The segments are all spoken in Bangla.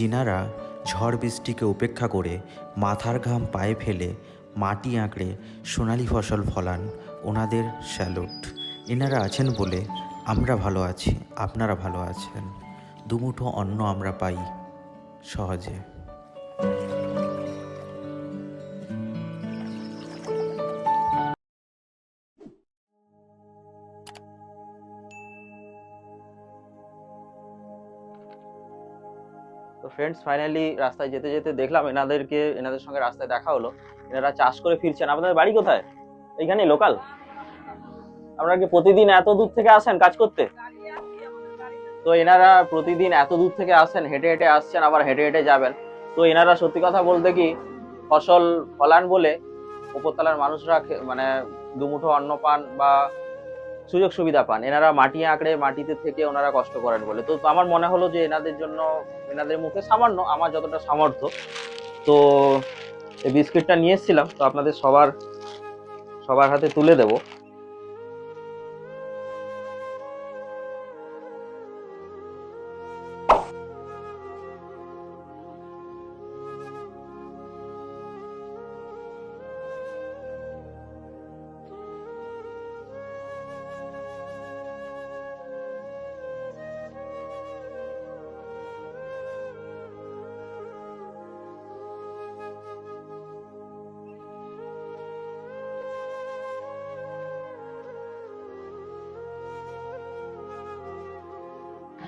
যিনারা ঝড় বৃষ্টিকে উপেক্ষা করে মাথার ঘাম পায়ে ফেলে মাটি আঁকড়ে সোনালি ফসল ফলান ওনাদের স্যালুট। এনারা আছেন বলে আমরা ভালো আছি, আপনারা ভালো আছেন। দুমুঠো অন্ন আমরা পাই সহজে। তো ফ্রেন্ডস ফাইনালি রাস্তায় যেতে যেতে দেখলাম এনাদেরকে, এনাদের সঙ্গে রাস্তায় দেখা হলো। এনারা চাষ করে ফিরছেন। আপনাদের বাড়ি কোথায়? এইখানে লোকাল আপনারা কি প্রতিদিন এত দূর থেকে আসেন কাজ করতে? তো এনারা প্রতিদিন এত দূর থেকে আসেন, হেঁটে হেঁটে আসছেন, আবার হেঁটে হেঁটে যাবেন। তো এনারা সত্যি কথা বলতে কি, ফসল ফলান বলে উপরতলার মানুষরা মানে দুমুঠো অন্ন পান বা সুযোগ সুবিধা পান। এনারা মাটি আঁকড়ে মাটিতে থেকে ওনারা কষ্ট করেন বলে। তো আমার মনে হলো যে এনাদের জন্য এনাদের মুখে সামান্য, আমার যতটা সামর্থ্য। তো এই বিস্কিটটা নিয়ে এসেছিলাম, তো আপনাদের সবার সবার হাতে তুলে দেব।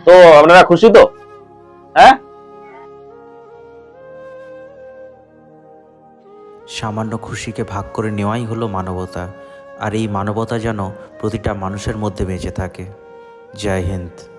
তো আপনারা খুশি তো? হ্যাঁ? সামান্য খুশিকে ভাগ করে নেওয়াই হলো মানবতা, আর এই মানবতা যেন প্রতিটা মানুষের মধ্যে বেঁচে থাকে। জয় হিন্দ।